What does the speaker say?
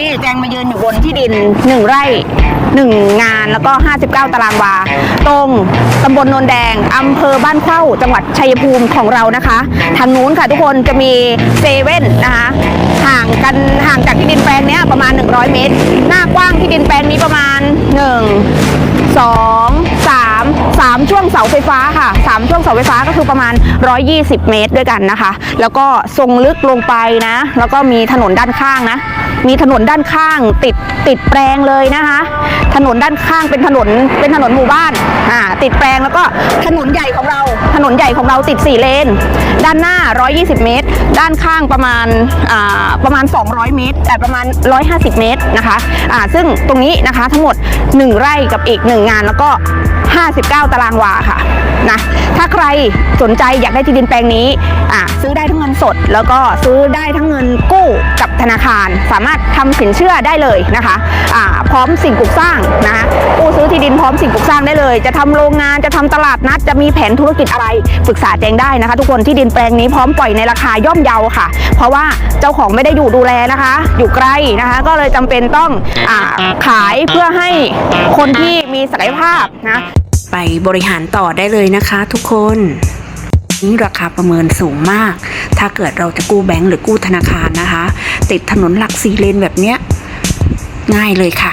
นี่แจงมายืนอยู่บนที่ดิน 1 ไร่ 1 งานแล้วก็ 59 ตารางวา ตรงตำบลโนนแดงอำเภอบ้านเข้าจังหวัดชัยภูมิของเรานะคะ ทางนู้นค่ะทุกคนจะมีเซเว่นนะคะห่างกันห่างจากที่ดินแปลงนี้ประมาณ 100 เมตร หน้ากว้างที่ดินแปลงนี้ประมาณ 1 2 3 3 ช่วงเสาไฟฟ้าค่ะ 3 ช่วงเสาไฟฟ้าก็คือประมาณ 120 เมตรด้วยกันนะคะ แล้วก็ทรงลึกลงไปนะ แล้วก็มีถนนด้านข้างนะ มีถนนด้านข้าง ติดติดแปลงเลยนะคะ ถนนด้านข้างเป็นถนนเป็นถนนหมู่บ้านอ่าติดแปลงแล้วก็ถนนใหญ่ของเรา ถนนใหญ่ของเราติด 4 เลน ด้านหน้า 120 เมตร ด้านข้างประมาณอ่าประมาณ 200 เมตรแต่ประมาณ 150 เมตรนะคะอ่าซึ่งตรงนี้นะคะทั้งหมด 1 ไร่กับอีก 1 งานแล้วก็ 59 ตารางวาค่ะนะถ้าใครสนใจอยากได้ที่ดินแปลงนี้อ่าซื้อได้ทั้งเงินสด แล้วก็ซื้อได้ทั้งเงินกู้ ธนาคาร สามารถทำสินเชื่อได้เลยนะคะอ่าพร้อมสิ่งปลูกสร้างนะคะกู้ซื้อที่ดินพร้อมสิ่งปลูกสร้างได้เลย จะทำโรงงานจะทำตลาดนัด จะมีแผนธุรกิจอะไรปรึกษาแจงได้นะคะ ทุกคนที่ดินแปลงนี้พร้อมปล่อยในราคาย่อมเยาค่ะ เพราะว่าเจ้าของไม่ได้อยู่ดูแลนะคะ อยู่ไกลนะคะ ก็เลยจำเป็นต้องอขายเพื่อให้คนที่มีศักยภาพนะไปบริหารต่อได้เลยนะคะทุกคน นี่ราคาประเมินสูงมาก ถ้าเกิดเราจะกู้แบงก์หรือกู้ธนาคารนะคะ ติดถนนหลักสี่เลนแบบเนี้ยง่ายเลยค่ะ